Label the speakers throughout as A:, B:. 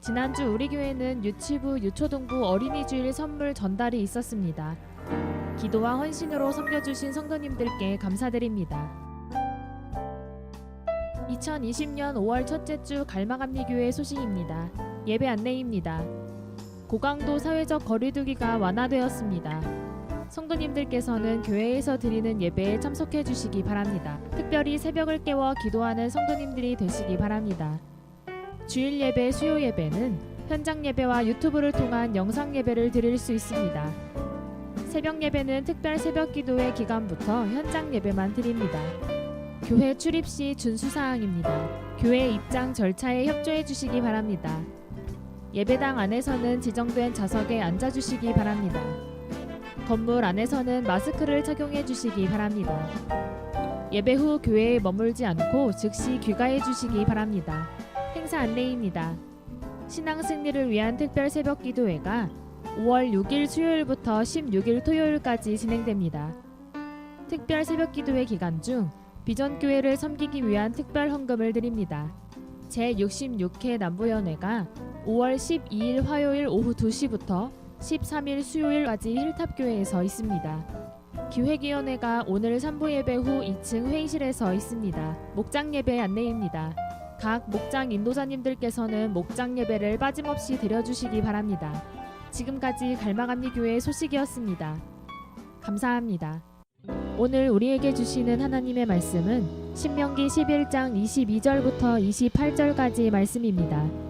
A: 지난주 우리 교회는 유치부, 유초등부 어린이 주일 선물 전달이 있었습니다. 기도와 헌신으로 섬겨주신 성도님들께 감사드립니다. 2020년 5월 첫째 주 갈마감리교회 소식입니다. 예배 안내입니다. 고강도 사회적 거리두기가 완화되었습니다. 성도님들께서는 교회에서 드리는 예배에 참석해 주시기 바랍니다. 특별히 새벽을 깨워 기도하는 성도님들이 되시기 바랍니다. 주일 예배, 수요 예배는 현장 예배와 유튜브를 통한 영상 예배를 드릴 수 있습니다. 새벽 예배는 특별 새벽 기도회 기간부터 현장 예배만 드립니다. 교회 출입 시 준수 사항입니다. 교회 입장 절차에 협조해 주시기 바랍니다. 예배당 안에서는 지정된 좌석에 앉아 주시기 바랍니다. 건물 안에서는 마스크를 착용해 주시기 바랍니다. 예배 후 교회에 머물지 않고 즉시 귀가해 주시기 바랍니다. 행사 안내입니다. 신앙 승리를 위한 특별 새벽 기도회가 5월 6일 수요일부터 16일 토요일까지 진행됩니다. 특별 새벽 기도회 기간 중 비전 교회를 섬기기 위한 특별 헌금을 드립니다. 제 66회 남부연회가 5월 12일 화요일 오후 2시부터 13일 수요일까지 힐탑 교회에서 있습니다. 기획위원회가 오늘 3부 예배 후 2층 회의실에서 있습니다. 목장 예배 안내입니다. 각 목장 인도자님들께서는 목장 예배를 빠짐없이 드려주시기 바랍니다. 지금까지 갈마감리 교회 소식이었습니다. 감사합니다. 오늘 우리에게 주시는 하나님의 말씀은 신명기 11장 22절부터 28절까지 말씀입니다.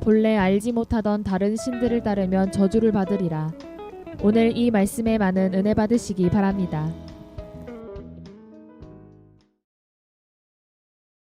A: 본래 알지 못하던 다른 신들을 따르면 저주를 받으리라. 오늘 이 말씀에 많은 은혜 받으시기 바랍니다.